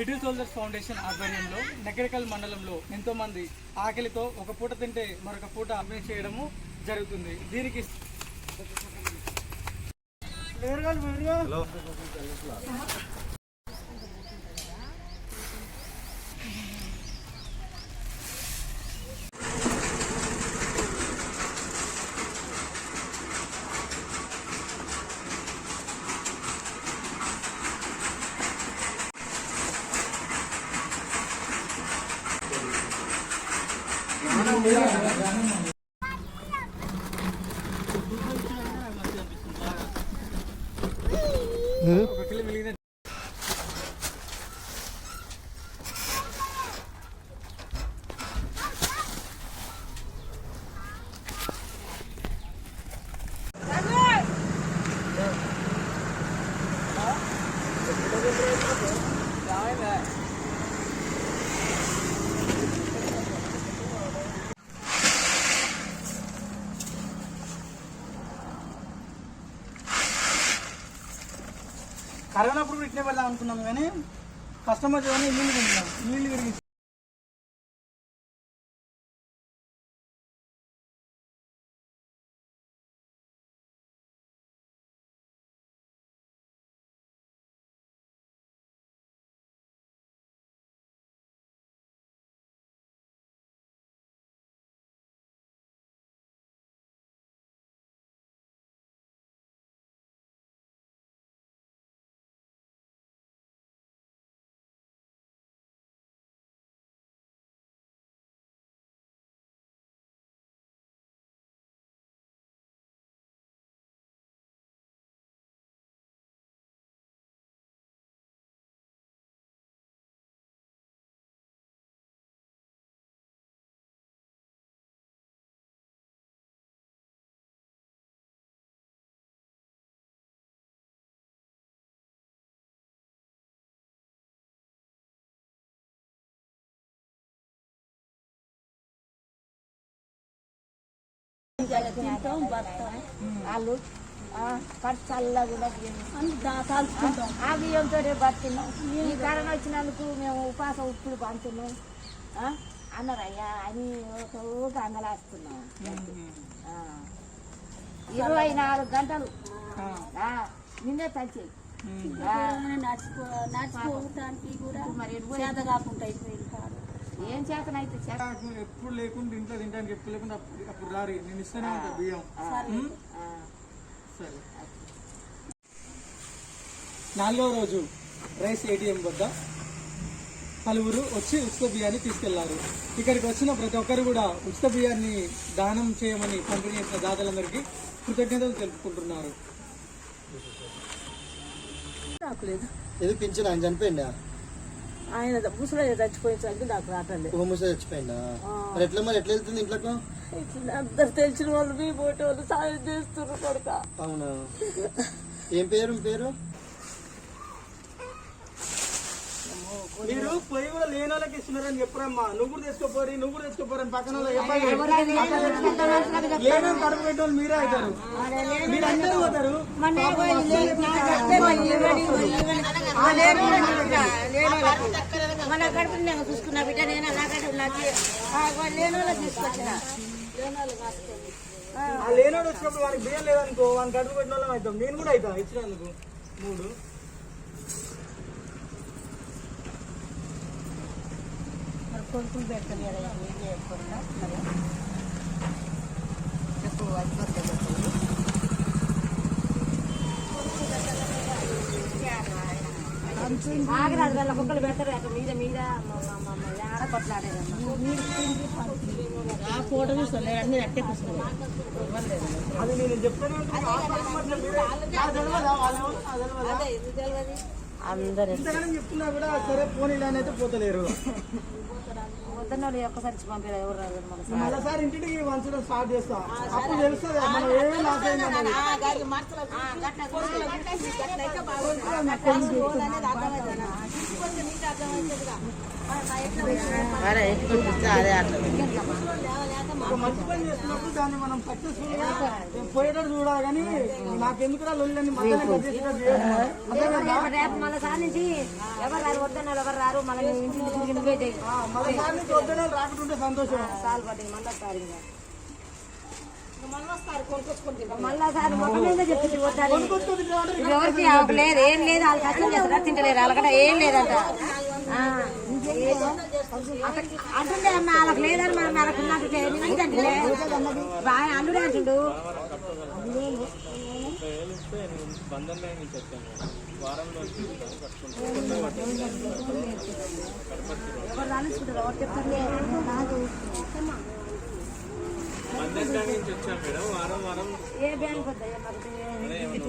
Little soldiers foundation ఆధ్వర్యంలో నగరికల్ మండలంలో ఎంతో మంది ఆకలితో ఒక పూట తింటే మరొక పూట అభినయం చేయడము జరుగుతుంది. దీనికి ఒక కరోనా ఇట్లే పెడదాం అనుకున్నాం కానీ కస్టమర్ కానీ నీళ్ళు తింటున్నాం నీళ్ళు విరిగి తింటాం బతాం వాళ్ళు ఖర్చు చల్లగా కూడా ఆ. బియ్యంతో బతున్నాం ఈ కరోనా వచ్చినందుకు మేము ఉపాసం ఉప్పుడు పంతున్నాం ఆ, అన్నారయ్యా అని ఒక అంగలాస్తున్నాం. ఇరవై నాలుగు గంటలు నిన్నే తచ్చి నడుచుకో నడుచుకోవటానికి కూడా మరి చేత కాకుండా అయిపోయింది ఏం చేతనైతే ఎప్పుడు లేకుండా ఇంట్లో తింటానికి ఎప్పుడు లేకుండా అప్పుడు రారి. నేను ఇస్తూనే ఉంటా బియ్యం. సరే. నాలుగవ రోజు రైస్ ఏటీఎం వద్ద పలువురు వచ్చి ఉచిత బియ్యాన్ని తీసుకెళ్ళారు. ఇక్కడికి వచ్చిన ప్రతి ఒక్కరు కూడా ఉచిత బియ్యాన్ని దానం చేయమని పంపిణీ చేసిన దాతలందరికీ కృతజ్ఞతలు తెలుపుకుంటున్నారు. నాకు లేదు. ఏదో పింఛన్ ఆయన చనిపోయిందా ఆయన ముసలి చచ్చిపోయేసరికి నాకు రావట్లేదు. ఒక ముసలి చచ్చిపోయిందా? మరి ఎట్లా మరి? ఎట్లా వెళ్తుంది ఇట్లా అందరు తెలిసిన వాళ్ళు మీ పోటీ వాళ్ళు సాయం చేస్తున్నారు కొడుక. అవునా? ఏం పేరు? పేరు? మీరు పొయ్యి కూడా లేని వాళ్ళకి ఇస్తున్నారని చెప్పరమ్మా నువ్వు కూడా తెచ్చుకోపోరి నువ్వు కూడా తెచ్చుకోపోరని పక్కన లేనని కడుపు పెట్టే వాళ్ళు మీరే అవుతారు మీరు అందరూ పోతారు మన గడుపు నేను చూసుకున్నా బిడ్డ నేను నా గడుపు నాకు లేని వాళ్ళకి తీసుకొచ్చిన ఆ లేనోడు వచ్చినప్పుడు వానికి బియ్యం లేదనుకో వానికి కడుపు పెట్టిన వాళ్ళం అవుతాం నేను కూడా అవుతా ఇచ్చినందుకు మూడు కొడుకులు పెడతాను కదా ఏం చేయకుండా మరి చెప్పు అయిపోతుంది ఆగరాదు వాళ్ళ కుక్కలు పెడతారు అక్కడ మీద మీద. ఆడ కొట్లాడేదమ్మా ఫోటో చూస్తాను అన్ని అట్టే కూర్చున్నాను అది నేను చెప్తానే అందరు. చెప్తున్నా కూడా సరే పోనీ ఇలా అయితే పోతలేరు. వద్దన్న వాళ్ళు ఒక్కసారి పంపారు ఎవరు రాదు మన మళ్ళీసారి ఇంటికి వంచడం స్టార్ట్ చేస్తా. అప్పుడు తెలుస్తుంది మనం ఏమేమి లాస్ అయిందన్నది. ఒక మంచి పని చేస్తున్నప్పుడు దాన్ని మనం సక్సెస్ఫుల్గా పోయేటట్టు చూడాలి కానీ నాకెందుకురా లొల్లని. రేపు. రేపు మళ్ళీ సార్ నుంచి ఎవరు రారు వద్దన్న ఎవరు రారు మళ్ళీ తిరిగి నువ్వే చేయి మళ్ళీ సార్ నుంచి వద్దనే రాకుంటుంటే సంతోషం సాల్ పట్టి మళ్ళీ సార్ ఇంకా. వద్దని ఎవరికి లేదు ఏం లేదు వాళ్ళు కష్టం చేస్తారా తింటలేరు వాళ్ళకట ఏం లేదంట. అంటుండే అమ్మ వాళ్ళకి లేదని మనం వాళ్ళకి ఉన్నట్టు ఏంటంటే బాగా అల్లుడే అంటుండు ఎవరు రాలేసుకుంటారు ఎవరు చెప్తారు ఏ బ్యాంక్ వద్దా మాకు